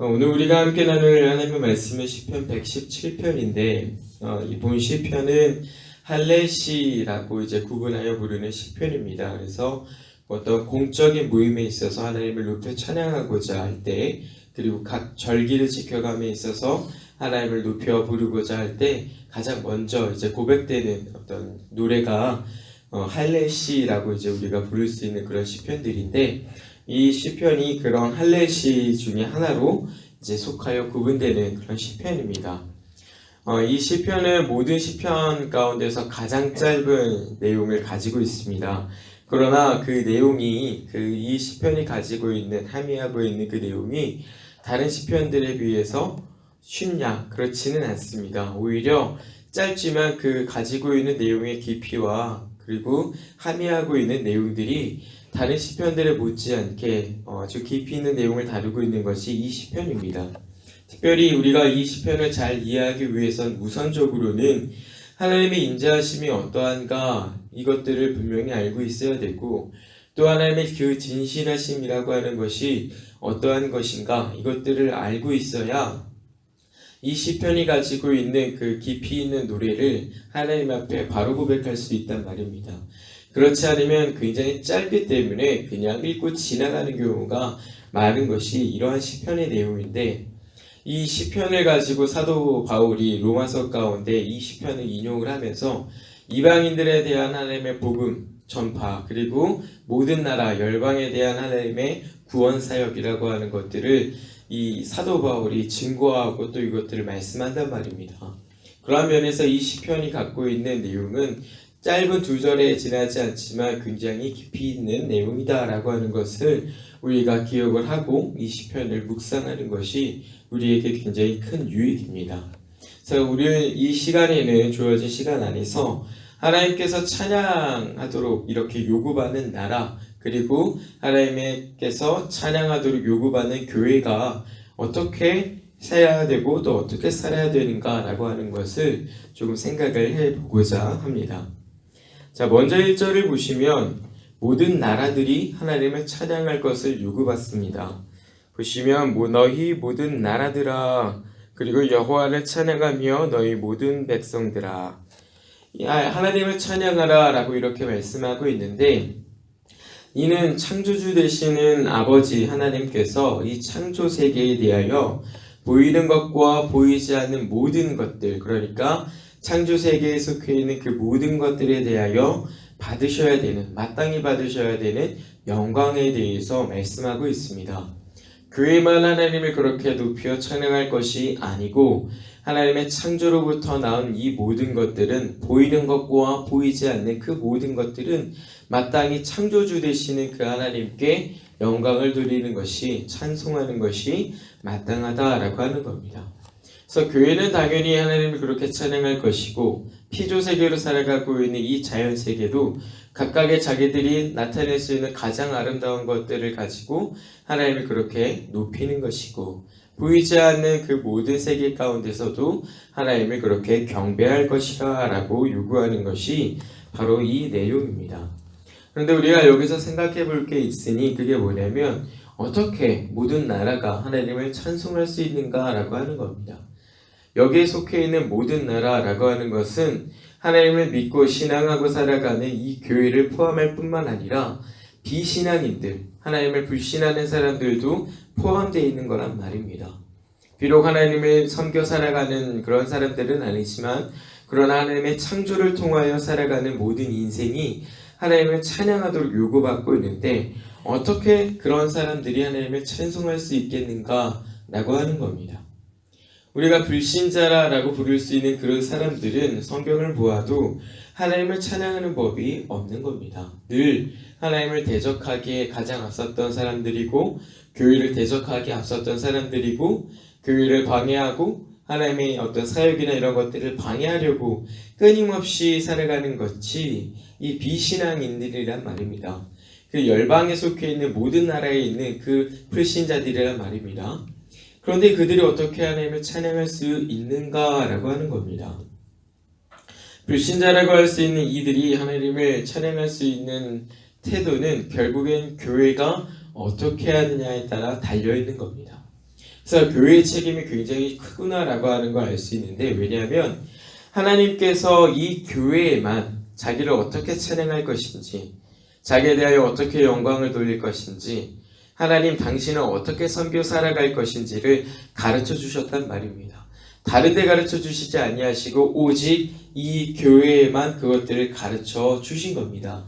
어, 오늘 우리가 함께 나눌 하나님의 말씀은 시편 117편인데 어, 이본 시편은 할례시라고 이제 구분하여 부르는 시편입니다. 그래서 어떤 공적인 모임에 있어서 하나님을 높여 찬양하고자 할 때 그리고 각 절기를 지켜감에 있어서 하나님을 높여 부르고자 할 때 가장 먼저 이제 고백되는 어떤 노래가 어, 할례시라고 이제 우리가 부를 수 있는 그런 시편들인데 이 시편이 그런 할례시 중에 하나로 이제 속하여 구분되는 그런 시편입니다. 어, 이 시편은 모든 시편 가운데서 가장 짧은 내용을 가지고 있습니다. 그러나 그 내용이 그 이 시편이 가지고 있는 함의하고 있는 그 내용이 다른 시편들에 비해서 쉽냐 그렇지는 않습니다. 오히려 짧지만 그 가지고 있는 내용의 깊이와 그리고 함의하고 있는 내용들이 다른 시편들에 못지않게 어, 아주 깊이 있는 내용을 다루고 있는 것이 이 시편입니다. 특별히 우리가 이 시편을 잘 이해하기 위해선 우선적으로는 하나님의 인자하심이 어떠한가 이것들을 분명히 알고 있어야 되고 또 하나님의 그 진실하심이라고 하는 것이 어떠한 것인가 이것들을 알고 있어야 이 시편이 가지고 있는 그 깊이 있는 노래를 하나님 앞에 바로 고백할 수 있단 말입니다. 그렇지 않으면 굉장히 짧기 때문에 그냥 읽고 지나가는 경우가 많은 것이 이러한 시편의 내용인데 이 시편을 가지고 사도 바울이 로마서 가운데 이 시편을 인용을 하면서 이방인들에 대한 하나님의 복음 전파 그리고 모든 나라 열방에 대한 하나님의 구원 사역이라고 하는 것들을 이 사도 바울이 증거하고 또 이것들을 말씀한단 말입니다. 그러한 면에서 이 시편이 갖고 있는 내용은 짧은 두 절에 지나지 않지만 굉장히 깊이 있는 내용이다라고 하는 것을 우리가 기억을 하고 이 시편을 묵상하는 것이 우리에게 굉장히 큰 유익입니다. 그래서 우리는 이 시간에는 주어진 시간 안에서 하나님께서 찬양하도록 이렇게 요구받는 나라 그리고 하나님께서 찬양하도록 요구받는 교회가 어떻게 살아야 되고 또 어떻게 살아야 되는가라고 하는 것을 조금 생각을 해보고자 합니다. 자, 먼저 1절을 보시면 모든 나라들이 하나님을 찬양할 것을 요구받습니다. 보시면 뭐 너희 모든 나라들아 그리고 여호와를 찬양하며 너희 모든 백성들아 하나님을 찬양하라라고 이렇게 말씀하고 있는데 이는 창조주 되시는 아버지 하나님께서 이 창조 세계에 대하여 보이는 것과 보이지 않는 모든 것들 그러니까 창조 세계에 속해 있는 그 모든 것들에 대하여 받으셔야 되는 마땅히 받으셔야 되는 영광에 대해서 말씀하고 있습니다. 교회만 하나님을 그렇게 높여 찬양할 것이 아니고 하나님의 창조로부터 나온 이 모든 것들은 보이는 것과 보이지 않는 그 모든 것들은 마땅히 창조주 되시는 그 하나님께 영광을 돌리는 것이 찬송하는 것이 마땅하다라고 하는 겁니다. 그래서 교회는 당연히 하나님을 그렇게 찬양할 것이고 피조 세계로 살아가고 있는 이 자연 세계도 각각의 자기들이 나타낼 수 있는 가장 아름다운 것들을 가지고 하나님을 그렇게 높이는 것이고 보이지 않는 그 모든 세계 가운데서도 하나님을 그렇게 경배할 것이라라고 요구하는 것이 바로 이 내용입니다. 그런데 우리가 여기서 생각해 볼 게 있으니 그게 뭐냐면 어떻게 모든 나라가 하나님을 찬송할 수 있는가라고 하는 겁니다. 여기에 속해 있는 모든 나라라고 하는 것은 하나님을 믿고 신앙하고 살아가는 이 교회를 포함할 뿐만 아니라 비신앙인들, 하나님을 불신하는 사람들도 포함되어 있는 거란 말입니다. 비록 하나님을 섬겨 살아가는 그런 사람들은 아니지만 그러나 하나님의 창조를 통하여 살아가는 모든 인생이 하나님을 찬양하도록 요구받고 있는데 어떻게 그런 사람들이 하나님을 찬송할 수 있겠는가라고 하는 겁니다. 우리가 불신자라고 부를 수 있는 그런 사람들은 성경을 보아도 하나님을 찬양하는 법이 없는 겁니다. 늘 하나님을 대적하기에 가장 앞섰던 사람들이고 교회를 대적하기에 앞섰던 사람들이고 교회를 방해하고 하나님의 어떤 사역이나 이런 것들을 방해하려고 끊임없이 살아가는 것이 이 비신앙인들이란 말입니다. 그 열방에 속해 있는 모든 나라에 있는 그 불신자들이란 말입니다. 그런데 그들이 어떻게 하나님을 찬양할 수 있는가라고 하는 겁니다. 불신자라고 할 수 있는 이들이 하나님을 찬양할 수 있는 태도는 결국엔 교회가 어떻게 하느냐에 따라 달려 있는 겁니다. 그래서 교회의 책임이 굉장히 크구나라고 하는 걸 알 수 있는데 왜냐하면 하나님께서 이 교회에만 자기를 어떻게 찬양할 것인지 자기에 대하여 어떻게 영광을 돌릴 것인지 하나님 당신은 어떻게 섬겨 살아갈 것인지를 가르쳐 주셨단 말입니다. 다른 데 가르쳐 주시지 아니하시고 오직 이 교회에만 그것들을 가르쳐 주신 겁니다.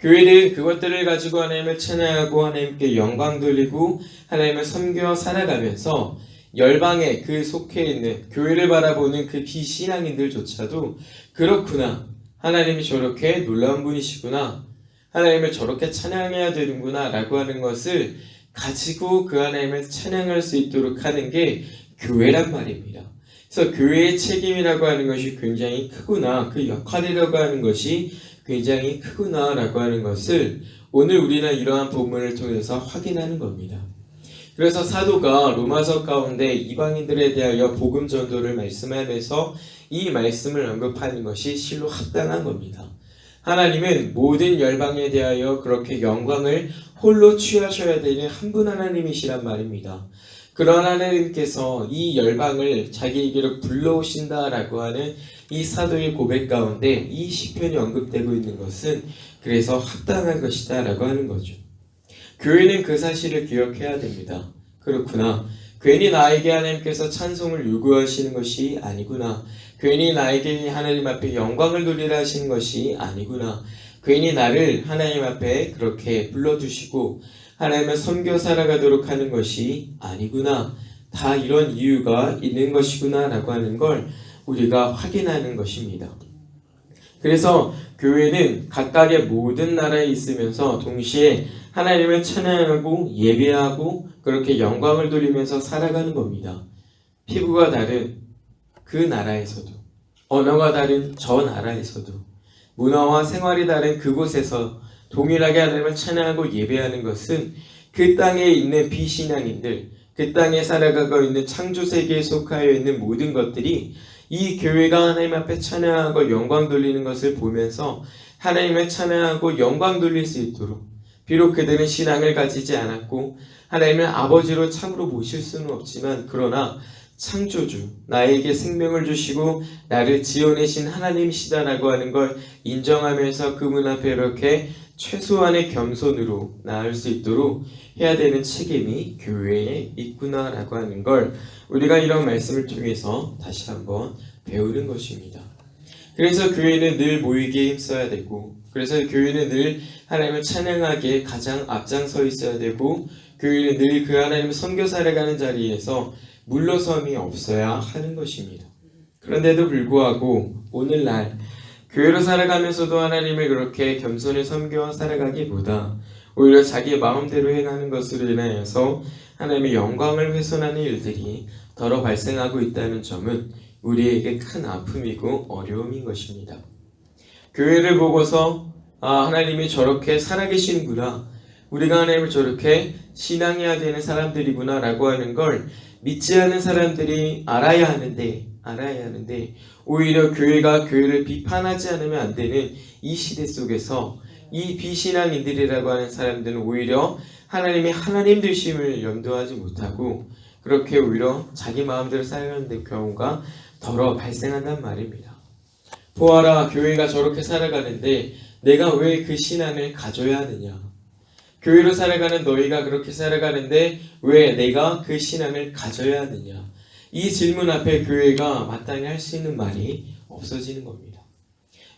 교회는 그것들을 가지고 하나님을 찬양하고 하나님께 영광 돌리고 하나님을 섬겨 살아가면서 열방에 그 속해 있는 교회를 바라보는 그 비신앙인들조차도 그렇구나 하나님이 저렇게 놀라운 분이시구나 하나님을 저렇게 찬양해야 되는구나 라고 하는 것을 가지고 그 하나님을 찬양할 수 있도록 하는 게 교회란 말입니다. 그래서 교회의 책임이라고 하는 것이 굉장히 크구나 그 역할이라고 하는 것이 굉장히 크구나 라고 하는 것을 오늘 우리는 이러한 본문을 통해서 확인하는 겁니다. 그래서 사도가 로마서 가운데 이방인들에 대하여 복음 전도를 말씀하면서 이 말씀을 언급하는 것이 실로 합당한 겁니다. 하나님은 모든 열방에 대하여 그렇게 영광을 홀로 취하셔야 되는 한 분 하나님이시란 말입니다. 그런 하나님께서 이 열방을 자기에게로 불러오신다라고 하는 이 사도의 고백 가운데 이 시편이 언급되고 있는 것은 그래서 합당한 것이다라고 하는 거죠. 교회는 그 사실을 기억해야 됩니다. 그렇구나. 괜히 나에게 하나님께서 찬송을 요구하시는 것이 아니구나. 괜히 나에게 하나님 앞에 영광을 돌리라 하시는 것이 아니구나. 괜히 나를 하나님 앞에 그렇게 불러주시고 하나님을 섬겨 살아가도록 하는 것이 아니구나. 다 이런 이유가 있는 것이구나 라고 하는 걸 우리가 확인하는 것입니다. 그래서 교회는 각각의 모든 나라에 있으면서 동시에 하나님을 찬양하고 예배하고 그렇게 영광을 돌리면서 살아가는 겁니다. 피부가 다른 그 나라에서도 언어가 다른 저 나라에서도 문화와 생활이 다른 그곳에서 동일하게 하나님을 찬양하고 예배하는 것은 그 땅에 있는 비신앙인들, 그 땅에 살아가고 있는 창조 세계에 속하여 있는 모든 것들이 이 교회가 하나님 앞에 찬양하고 영광 돌리는 것을 보면서 하나님을 찬양하고 영광 돌릴 수 있도록 비록 그들은 신앙을 가지지 않았고 하나님을 아버지로 참으로 모실 수는 없지만 그러나 창조주 나에게 생명을 주시고 나를 지어내신 하나님이시다라고 하는 걸 인정하면서 그분 앞에 이렇게 최소한의 겸손으로 나을 수 있도록 해야 되는 책임이 교회에 있구나라고 하는 걸 우리가 이런 말씀을 통해서 다시 한번 배우는 것입니다. 그래서 교회는 늘 모이기에 힘써야 되고 그래서 교회는 늘 하나님을 찬양하기에 가장 앞장서 있어야 되고 교회는 늘 그 하나님을 섬겨 살아가는 자리에서 물러섬이 없어야 하는 것입니다. 그런데도 불구하고 오늘날 교회로 살아가면서도 하나님을 그렇게 겸손히 섬겨 살아가기보다 오히려 자기 마음대로 행하는 것으로 인하여서 하나님의 영광을 훼손하는 일들이 더러 발생하고 있다는 점은 우리에게 큰 아픔이고 어려움인 것입니다. 교회를 보고서 아 하나님이 저렇게 살아계시는구나 우리가 하나님을 저렇게 신앙해야 되는 사람들이구나라고 하는 걸 믿지 않는 사람들이 알아야 하는데 알아야 하는데 오히려 교회가 교회를 비판하지 않으면 안 되는 이 시대 속에서 이 비신앙인들이라고 하는 사람들은 오히려 하나님이 하나님 되심을 염두하지 못하고 그렇게 오히려 자기 마음대로 살아가는 경우가 더러 발생한단 말입니다. 보아라 교회가 저렇게 살아가는데 내가 왜 그 신앙을 가져야 하느냐? 교회로 살아가는 너희가 그렇게 살아가는데 왜 내가 그 신앙을 가져야 하느냐? 이 질문 앞에 교회가 마땅히 할 수 있는 말이 없어지는 겁니다.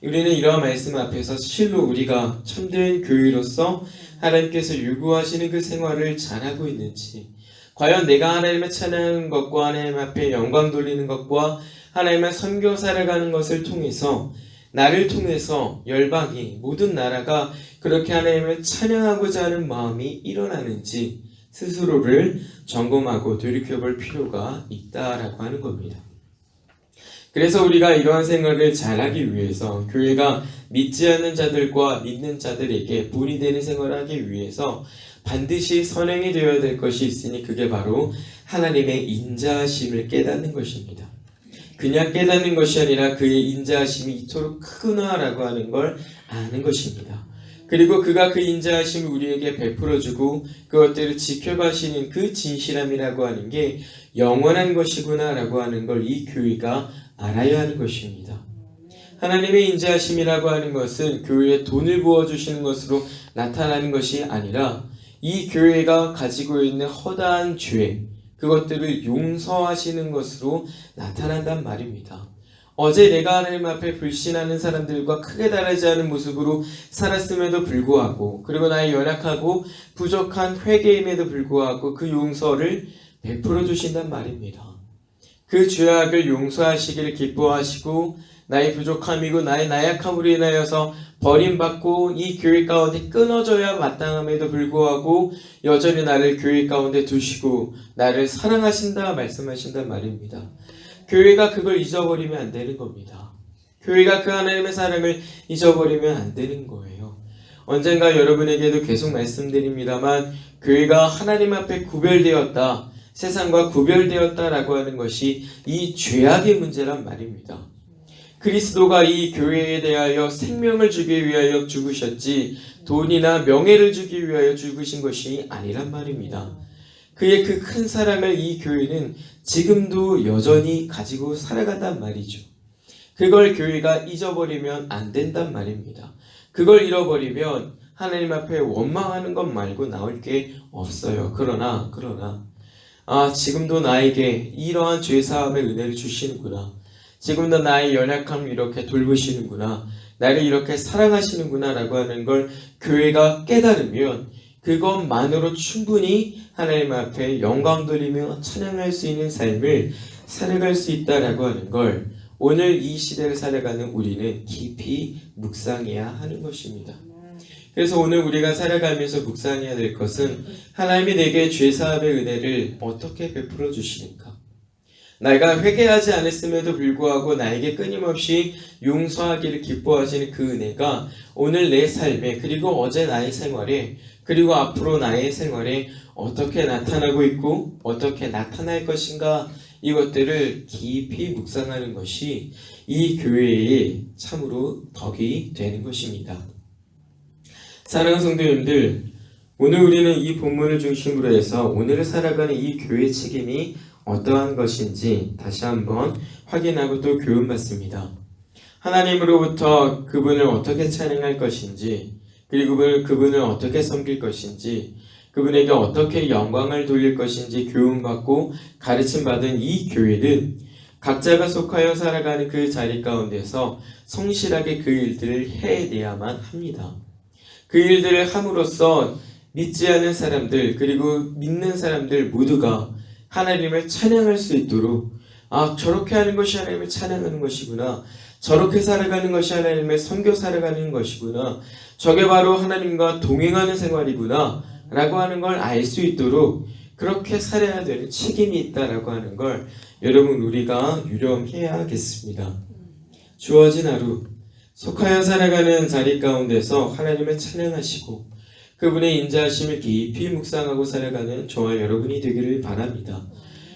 우리는 이러한 말씀 앞에서 실로 우리가 참된 교회로서 하나님께서 요구하시는 그 생활을 잘하고 있는지, 과연 내가 하나님을 찬양하는 것과 하나님 앞에 영광 돌리는 것과 하나님을 섬겨 살아가는 것을 통해서 나를 통해서 열방이 모든 나라가 그렇게 하나님을 찬양하고자 하는 마음이 일어나는지 스스로를 점검하고 돌이켜볼 필요가 있다라고 하는 겁니다. 그래서 우리가 이러한 생활을 잘하기 위해서 교회가 믿지 않는 자들과 믿는 자들에게 본이 되는 생활을 하기 위해서 반드시 선행이 되어야 될 것이 있으니 그게 바로 하나님의 인자하심을 깨닫는 것입니다. 그냥 깨닫는 것이 아니라 그의 인자하심이 이토록 크구나라고 하는 걸 아는 것입니다. 그리고 그가 그 인자하심을 우리에게 베풀어주고 그것들을 지켜가시는 그 진실함이라고 하는 게 영원한 것이구나라고 하는 걸 이 교회가 알아야 하는 것입니다. 하나님의 인자하심이라고 하는 것은 교회에 돈을 부어주시는 것으로 나타나는 것이 아니라 이 교회가 가지고 있는 허다한 죄, 그것들을 용서하시는 것으로 나타난단 말입니다. 어제 내가 하나님 앞에 불신하는 사람들과 크게 다르지 않은 모습으로 살았음에도 불구하고 그리고 나의 연약하고 부족한 회개임에도 불구하고 그 용서를 베풀어 주신단 말입니다. 그 죄악을 용서하시기를 기뻐하시고 나의 부족함이고 나의 나약함으로 인하여서 버림받고 이 교회 가운데 끊어져야 마땅함에도 불구하고 여전히 나를 교회 가운데 두시고 나를 사랑하신다 말씀하신단 말입니다. 교회가 그걸 잊어버리면 안 되는 겁니다. 교회가 그 하나님의 사랑을 잊어버리면 안 되는 거예요. 언젠가 여러분에게도 계속 말씀드립니다만 교회가 하나님 앞에 구별되었다. 세상과 구별되었다라고 하는 것이 이 죄악의 문제란 말입니다. 그리스도가 이 교회에 대하여 생명을 주기 위하여 죽으셨지 돈이나 명예를 주기 위하여 죽으신 것이 아니란 말입니다. 그의 그 큰 사랑을 이 교회는 지금도 여전히 가지고 살아간단 말이죠. 그걸 교회가 잊어버리면 안 된단 말입니다. 그걸 잃어버리면 하나님 앞에 원망하는 것 말고 나올 게 없어요. 그러나, 그러나, 아, 지금도 나에게 이러한 죄사함의 은혜를 주시는구나. 지금도 나의 연약함을 이렇게 돌보시는구나. 나를 이렇게 사랑하시는구나. 라고 하는 걸 교회가 깨달으면 그것만으로 충분히 하나님 앞에 영광 돌리며 찬양할 수 있는 삶을 살아갈 수 있다라고 하는 걸 오늘 이 시대를 살아가는 우리는 깊이 묵상해야 하는 것입니다. 그래서 오늘 우리가 살아가면서 묵상해야 될 것은 하나님이 내게 죄 사함의 은혜를 어떻게 베풀어 주시는가? 내가 회개하지 않았음에도 불구하고 나에게 끊임없이 용서하기를 기뻐하시는 그 은혜가 오늘 내 삶에 그리고 어제 나의 생활에 그리고 앞으로 나의 생활에 어떻게 나타나고 있고 어떻게 나타날 것인가 이것들을 깊이 묵상하는 것이 이 교회의 참으로 덕이 되는 것입니다. 사랑하는 성도님들, 오늘 우리는 이 본문을 중심으로 해서 오늘을 살아가는 이 교회 책임이 어떠한 것인지 다시 한번 확인하고 또 교훈받습니다. 하나님으로부터 그분을 어떻게 찬양할 것인지, 그리고 그분을, 어떻게 섬길 것인지, 그분에게 어떻게 영광을 돌릴 것인지 교훈받고 가르침받은 이 교회는 각자가 속하여 살아가는 그 자리 가운데서 성실하게 그 일들을 해내야만 합니다. 그 일들을 함으로써 믿지 않는 사람들 그리고 믿는 사람들 모두가 하나님을 찬양할 수 있도록 아 저렇게 하는 것이 하나님을 찬양하는 것이구나. 저렇게 살아가는 것이 하나님의 선교 살아가는 것이구나. 저게 바로 하나님과 동행하는 생활이구나. 라고 하는 걸 알 수 있도록 그렇게 살아야 되는 책임이 있다라고 하는 걸 여러분 우리가 유념해야겠습니다. 주어진 하루 속하여 살아가는 자리 가운데서 하나님을 찬양하시고 그분의 인자하심을 깊이 묵상하고 살아가는 저와 여러분이 되기를 바랍니다.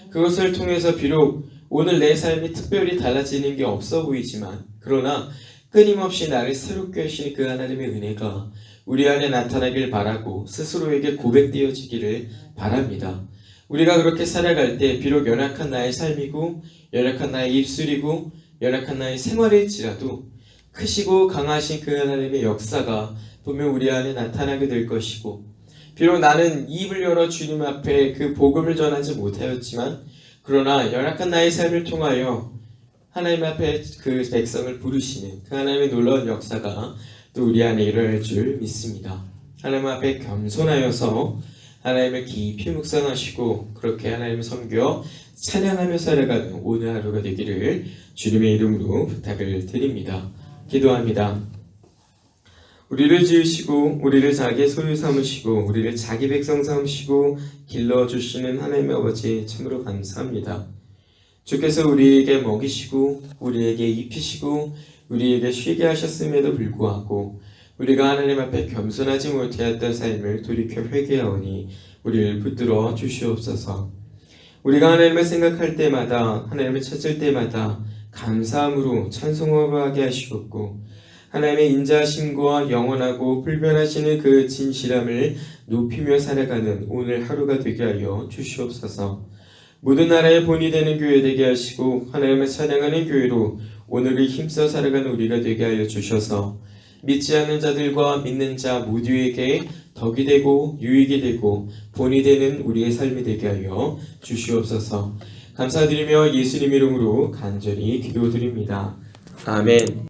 그것을 통해서 비록 오늘 내 삶이 특별히 달라지는 게 없어 보이지만 그러나 끊임없이 나를 새롭게 하시는 그 하나님의 은혜가 우리 안에 나타나길 바라고 스스로에게 고백되어지기를 바랍니다. 우리가 그렇게 살아갈 때 비록 연약한 나의 삶이고 연약한 나의 입술이고 연약한 나의 생활일지라도 크시고 강하신 그 하나님의 역사가 분명 우리 안에 나타나게 될 것이고 비록 나는 입을 열어 주님 앞에 그 복음을 전하지 못하였지만 그러나 연약한 나의 삶을 통하여 하나님 앞에 그 백성을 부르시는 그 하나님의 놀라운 역사가 또 우리 안에 일어날 줄 믿습니다. 하나님 앞에 겸손하여서 하나님을 깊이 묵상하시고 그렇게 하나님을 섬겨 찬양하며 살아가는 오늘 하루가 되기를 주님의 이름으로 부탁을 드립니다. 기도합니다. 우리를 지으시고 우리를 자기의 소유 삼으시고 우리를 자기 백성 삼으시고 길러 주시는 하나님의 아버지 참으로 감사합니다. 주께서 우리에게 먹이시고 우리에게 입히시고 우리에게 쉬게 하셨음에도 불구하고 우리가 하나님 앞에 겸손하지 못하였던 삶을 돌이켜 회개하오니 우리를 붙들어 주시옵소서. 우리가 하나님을 생각할 때마다 하나님을 찾을 때마다 감사함으로 찬송하게 하시옵고 하나님의 인자하심과 영원하고 불변하시는 그 진실함을 높이며 살아가는 오늘 하루가 되게 하여 주시옵소서. 모든 나라의 본이 되는 교회 되게 하시고 하나님을 찬양하는 교회로 오늘을 힘써 살아가는 우리가 되게 하여 주셔서 믿지 않는 자들과 믿는 자 모두에게 덕이 되고 유익이 되고 본이 되는 우리의 삶이 되게 하여 주시옵소서. 감사드리며 예수님 이름으로 간절히 기도드립니다. 아멘.